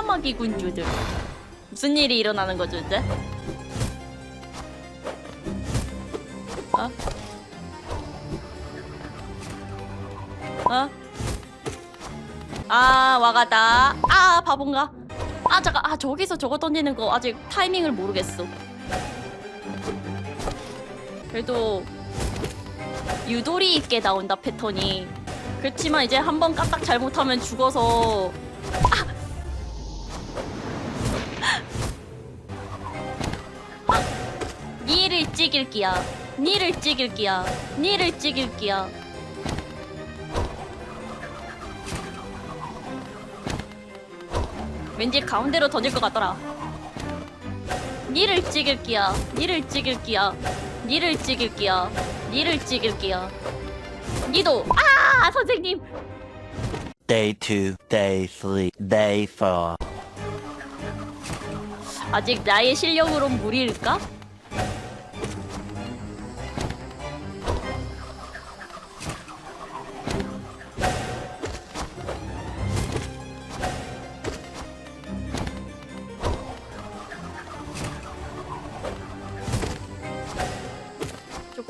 까마귀 군주들. 무슨 일이 일어나는 거죠, 이제? 어? 어? 아, 와가다. 아, 바본가? 아, 잠깐. 아, 저기서 저거 던지는 거 아직 타이밍을 모르겠어. 그래도 유도리 있게 나온다, 패턴이. 그렇지만 이제 한 번 까딱 잘못하면 죽어서 니를 찍일기야. 니를 찍일기야. 니를 찍일기야. 왠지 가운데로 던질 것 같더라. 니를 찍일기야. 니를 찍일기야. 니를 찍일기야. 니를 찍일기야. 니도 아 선생님 Day 2, Day 3, Day 4. 아직 나의 실력으로 무리일까?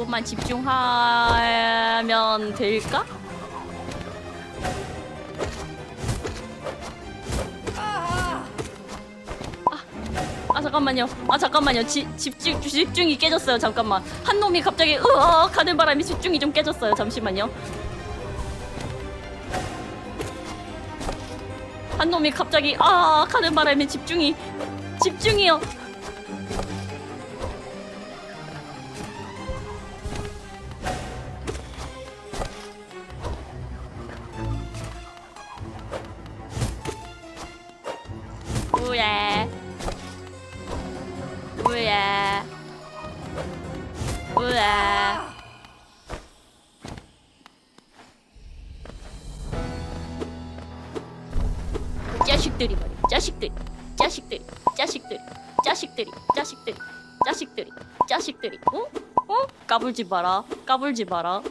조금만 집중하면 될까? 아 잠깐만요. 아 잠깐만요. 지, 집중 집중이 깨졌어요. 잠깐만. 한 놈이 갑자기 으악 하는 바람에 집중이 좀 깨졌어요. 잠시만요. 한 놈이 갑자기 아 하는 바람에 집중이 집중이요. 뭐야? 뭐야? 뭐야? 자식들이 말이야. 자식들이. 자식들이. 자식들이. 자식들이. 자식들이. 자식들이. 자식들이. 어? 어? 까불지 마라. 까불지 마라.